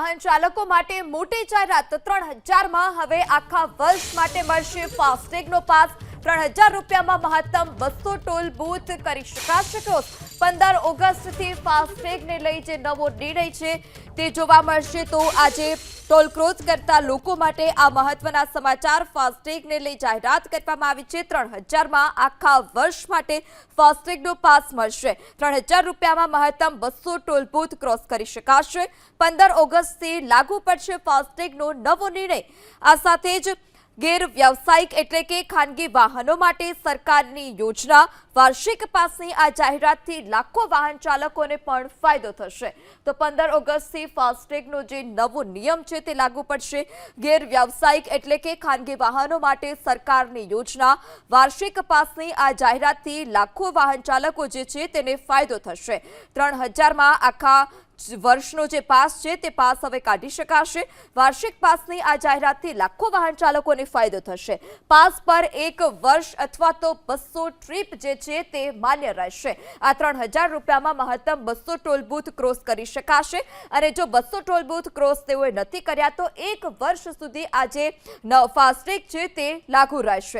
વાહન ચાલકો માટે મોટી જાહેરાત. ત્રણ હજારમાં હવે આખા વર્ષ માટે મળશે ફાસ્ટેગનો પાસ. ત્રણ હજાર રૂપિયામાં મહત્તમ બસો ટોલ બૂથ કરી શકાશે ક્રોસ પંદર ઓગસ્ટથી ફાસ્ટેગને લઈ જે નવો નિર્ણય છે તે જોવા મળશે. તો આજે ટોલ ક્રોસ કરતા લોકો માટે આ મહત્વના સમાચાર ફાસ્ટેગને લઈ જાહેરાત કરવામાં આવી છે. ત્રણ હજારમાં આખા વર્ષ માટે ફાસ્ટેગનો પાસ મળશે. ત્રણ હજાર રૂપિયામાં મહત્તમ બસો ટોલ બૂથ ક્રોસ કરી શકાશે. પંદર ઓગસ્ટથી લાગુ પડશે ફાસ્ટેગનો નવો નિર્ણય. આ સાથે જ ગેર વ્યવસાયિક એટલે કે ખાનગી વાહનો માટે સરકારની યોજના, વાર્ષિક પાસની આ જાહેરાતથી લાખો વાહન ચાલકોને પણ ફાયદો થશે. તો પંદર ઓગસ્ટથી ફાસ્ટેગનો જે નવો નિયમ છે તે લાગુ પડશે. ગેર વ્યવસાયિક એટલે કે ખાનગી વાહનો માટે સરકારની યોજના, વાર્ષિક પાસની આ જાહેરાતથી લાખો વાહન ચાલકો જે છે તેને ફાયદો થશે. ત્રણ હજારમાં આખા વર્ષનો જે પાસ છે તે પાસ હવે કાઢી શકાશે. વાર્ષિક પાસની આ જાહેરાતથી લાખો વાહન ચાલકોને ફાયદો થશે. પાસ પર એક વર્ષ અથવા તો બસો ટ્રીપ જે છે તે માન્ય રહેશે. આ ત્રણ હજાર રૂપિયામાં મહત્તમ બસો ટોલ બૂથ ક્રોસ કરી શકાશે. અને જો બસો ટોલ બૂથ ક્રોસ તેઓએ નથી કર્યા તો એક વર્ષ સુધી આ જે ફાસ્ટેગ છે તે લાગુ રહેશે.